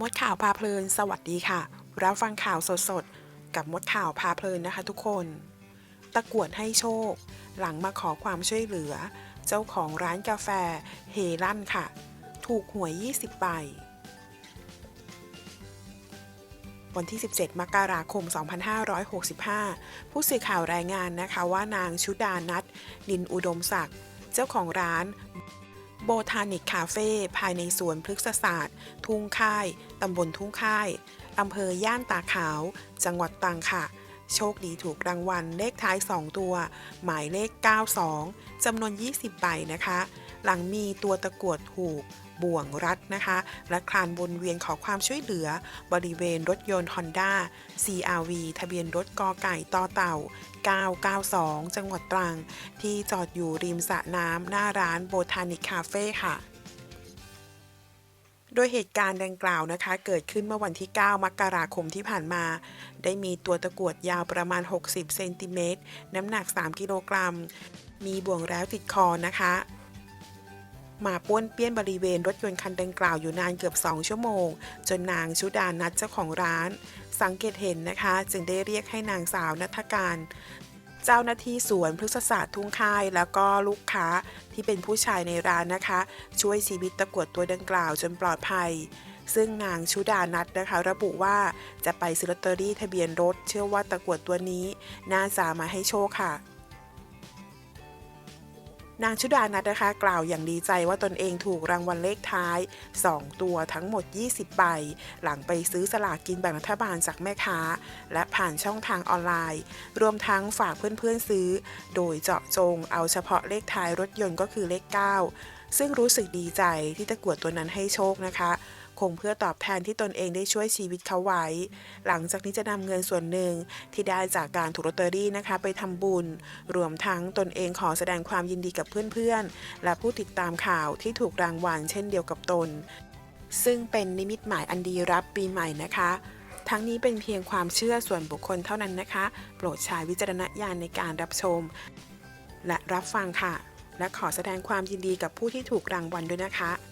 มดข่าวพาเพลิน สวัสดีค่ะ รับฟังข่าวสดๆ กับมดข่าวพาเพลินนะคะทุกคน ตะกวดให้โชค หลังมาขอความช่วยเหลือ เจ้าของร้านกาแฟเฮลั่นค่ะ ถูกหวย 20ใบ วันที่ 17 มกราคม 2565 ผู้สื่อข่าวรายงานนะคะว่านางชุดานัทดินอุดมศักดิ์ เจ้าของร้าน โบทานิกคาเฟ่ภายในสวนพฤกษศาสตร์ ทุ่งค่าย ตำบลทุ่งค่ายอำเภอย่านตาขาว จังหวัดตรังค่ะ โชคดีถูกรางวัลเลขท้าย 2 ตัว หมายเลข 92จำนวน 20 ใบนะคะ หลังมีตัวตะกวดถูกบ่วงรัดนะคะ และคลานวนเวียนขอความช่วยเหลือบริเวณรถยนต์ Honda CRV ทะเบียนรถกอไก่ต่อเต่า 992 จังหวัดตรัง ที่จอดอยู่ริมสระน้ำหน้าร้านโบทานิกคาเฟ่ค่ะโดยเหตุการณ์ดังกล่าวนะคะ เกิดขึ้นเมื่อวันที่ 9 มกราคมที่ผ่านมา ได้มีตัวตะกวดยาวประมาณ 60 เซนติเมตร น้ำหนัก 3 กิโลกรัม มีบ่วงแล้วติดคอนะคะ มาป้วนเปี้ยนบริเวณรถยนต์คันดังกล่าวอยู่นานเกือบ 2 ชั่วโมง จนนางชุดานัทเจ้าของร้าน สังเกตเห็นนะคะ จึงได้เรียกให้นางสาวนัทการ เจ้าหน้าที่สวนพฤกษศาสตร์ทุ่งค่าย แล้วก็ลูกค้าที่เป็นผู้ชายในร้านนะคะ ช่วยชีวิตตะกวดตัวดังกล่าวจนปลอดภัยซึ่งนางชุดานัทนะคะ ระบุว่าจะไปซื้อลอตเตอรี่ทะเบียนรถ เชื่อว่าตะกวดตัวนี้ น่าจะมาให้โชคค่ะ นางชุดานัทนะคะ กล่าวอย่างดีใจว่าตนเองถูกรางวัลเลขท้าย 2 ตัวทั้งหมด 20 ใบ หลังไปซื้อสลากกินแบ่งรัฐบาลจากแม่ค้า และผ่านช่องทางออนไลน์ รวมทั้งฝากเพื่อนๆซื้อ โดยเจาะจงเอาเฉพาะเลขท้ายรถยนต์ก็คือเลข 9 ซึ่งรู้สึกดีใจที่ตะกวดตัวนั้นให้โชคนะคะ งเพื่อตอบแทนที่ตนเองได้ช่วยชีวิตเขาไว้ หลังจากนี้จะนำเงินส่วนหนึ่งที่ได้จากการถูกลอตเตอรี่นะคะไปทำบุญ รวมทั้งตนเองขอแสดงความยินดีกับเพื่อนๆ และผู้ติดตามข่าวที่ถูกรางวัลเช่นเดียวกับตน ซึ่งเป็นนิมิตหมายอันดีรับปีใหม่นะคะทั้งนี้เป็นเพียงความเชื่อส่วนบุคคลเท่านั้นนะคะ โปรดใช้วิจารณญาณในการรับชม และรับฟังค่ะ และขอแสดงความยินดีกับผู้ที่ถูกรางวัลด้วยนะคะ